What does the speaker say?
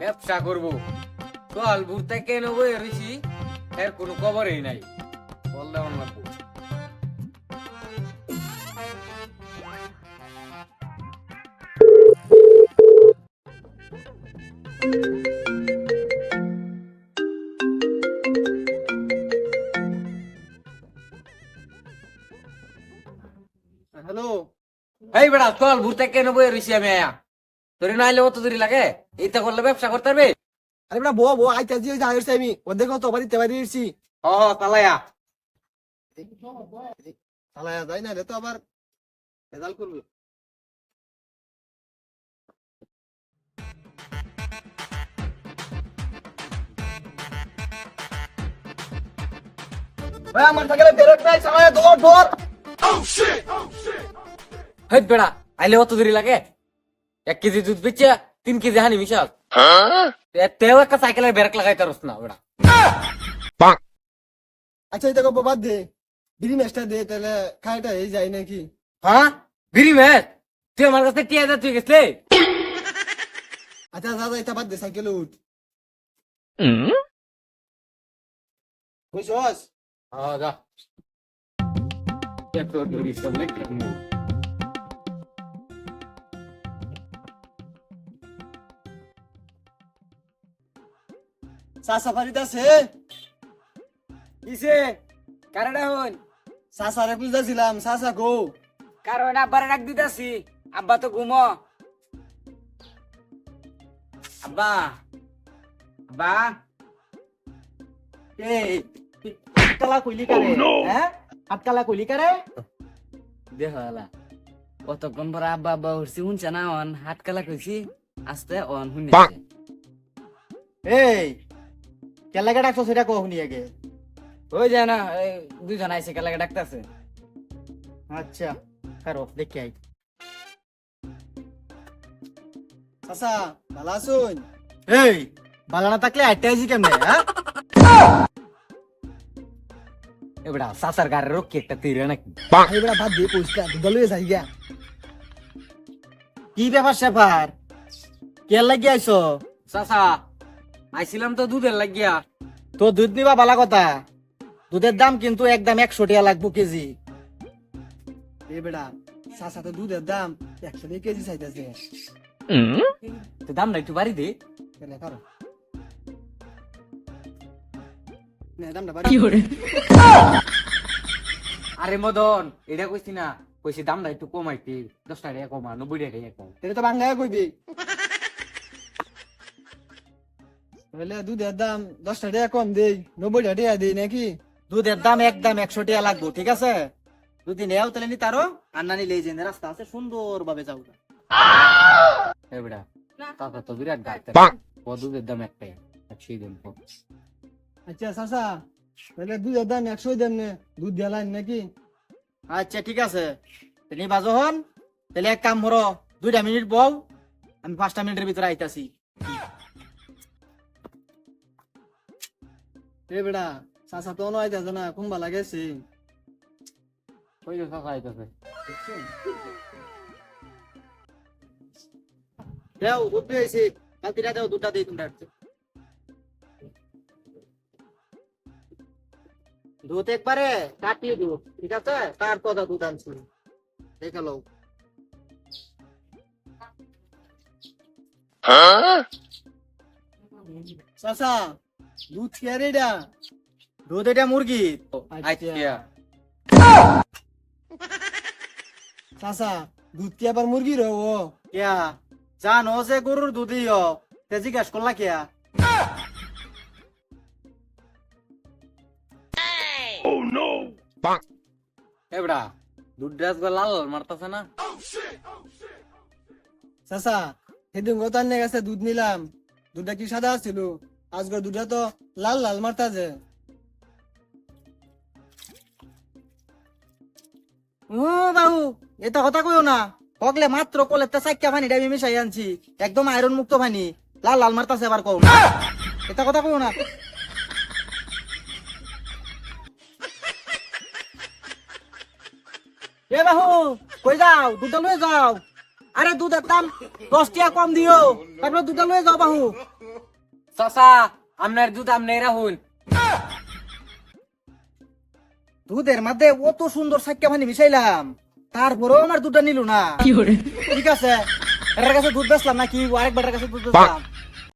ব্যবসা করব। চল ভুরতে কেন বই রয়েছি এর কোনো খবরই নাই। বল দেওয়ান লাগবো। হ্যালো। এই বেড়া চল ভুরতে কেন বই রয়েছি আমি আয়া? তোর নাইলে অত দেরি লাগে? এইটা করলে ব্যবসা করতে পারবে? আরে বেটা বো বো আইতাছি ওই যাইছি আমি ও দেখো তো বাড়ি এসেছি। হ হ তালায়া চালায়া যাই না তো আবার। ভেজাল করবে। আমার থাকে বেরোট নাই চালায়া দৌড় দৌড় হেই বেড়া আইলে অত দেরি লাগে? এক কেজি দুধ বেচে তিন কেজি হানি মিশাল। তেও একটা সাইকেলের ব্রেক লাগাইতে পারস না বেড়া আচ্ছা এটা গো বাদ দে। বিড়ি ম্যাচটা দে তাহলে খাইটা এই যায় নাকি। হ্যাঁ? বিড়ি ম্যাচ তুই আমার কাছে টিয়া যা তুই গেছলে? আচ্ছা দাদা এটা বাদ দে সাইকেল উঠ। বুঝছস হ্যাঁ যা। দেরি সবলে কেন চা সাফারিতে আছে কিসে কারণা হন। চাচারে খুঁজতেছিলাম চাচা গো। কারণ আব্বার ডাক দিতাছি আব্বা তো ঘুমো আব্বা আব্বা। এই আটকালা কইলি কারে? হ্যাঁ? আটকালা কইলি কারে? দেখালা কতক্ষণ পর আব্বা আব্বা উঠছি শুনছে না অন? হাত কালা কইছি আস্তে অন শুনে এই কেলাকে ডাকছো সেটা কো শুনি আগে। ওই যায় না এই দুইজন আইসে কালাকে ডাকতেছে। আচ্ছা কারও দেখি আই। চাচা ভালো আছুন এই! ভালো না থাকলে আইতে আইছি কেমনে হ্যাঁ এবারে সাসার গাড়ি রক্ষে একটা তীরে নাকি? এইবার ভাত দিয়ে পরিষ্কার দুধ লয়ে যাই গিয়া। কি ব্যাপার স্যাপার কে লাগি আইছো? সাসা আইছিলাম তো দুধের লাগিয়া। তো দুধ নিবা বালা কথা। দুধের দাম কিন্তু একদম একশো টাকা লাগবো কেজি। এই বেটা চাচা তো দুধের দাম একশো টাকা কেজি চাইতেছে। তো দাম না একটু বাড়ি দে। কেনে কারও নে দামটা বাড়ি আরে মদন এটা কইছি না কইছি দামটা একটু কমাইতে। দশ টাকা কমা নব্বই টাকা কম। এটা তো বাংলায় কইবি। তাহলে দুধের দাম দশটা টাকা কম দেই নব্বই টাকা দেই নাকি? দুধের দাম একদম একশো টাকা লাগবো ঠিক আছে? যদি নেও তাহলে নি তারও আর না নিলে যে রাস্তা আছে সুন্দর ভাবে যাও এবারে কাকা তো বিরাট গাইতে ও দুধের দাম একটাই একশোই দিন আচ্ছা চাচা তাহলে দুধের দাম একশো দেন নে দুধ দিলাম নাকি? আচ্ছা ঠিক আছে। তুমি বাজো হন তাহলে এক কাম করো দুইটা মিনিট বউ আমি পাঁচটা মিনিটের ভিতরে আইতাছি। এ বেটা চাচা তো নয় যাচ্ছে না কুম্বা লাগেছে? যে সাসা আইতাছে? দেও দুধ পেয়েছি কালকিটা দেও দুধটা দিই তোমরা। দুধ একবারে কাটিয়ে দিব ঠিক আছে? তার কথা দুধ আনছি? দেখে লও। চাচা দুধ কে এটা? দুধ এটা মুরগি? আচ্ছা। চাচা দুধ কি আবার মুরগির ও কেয়া জানো যে গরুর দুধই তে জিজ্ঞাসা করলা কেয়া? এবড়া দুধ ড্রেস লাল লাল মারতাছে না? চাচা সেদিন গেছে দুধ নিলাম। দুধটা কি সাদা ছিল আজকের দুধটা তো লাল লাল মারতা যে ও বাবু এটা কথা কইও না। হকলে মাত্র কলে তে চাইকা পানি ডাবি মিশাই আনছি, একদম আয়রন মুক্ত পানি লাল লাল মারতাছে এবার কও। এটা কথা কইও না। এ বাহু, কই যাও? দুধটা লয়ে যাও। আরে দুধের দাম দশ টাকা কম দিও। তারপরে দুধটা লয়ে যাও বাহু। চাচা আপনার দুধ আপনি রাহুল। দুধের মধ্যে অত সুন্দর সাক্কা পানি মিশাইলাম তারপরেও আমার দুধটা নিল না। ঠিক আছে এটার কাছে দুধ বেসলাম নাকি? আরেকবার কাছে দুধ বেচলাম।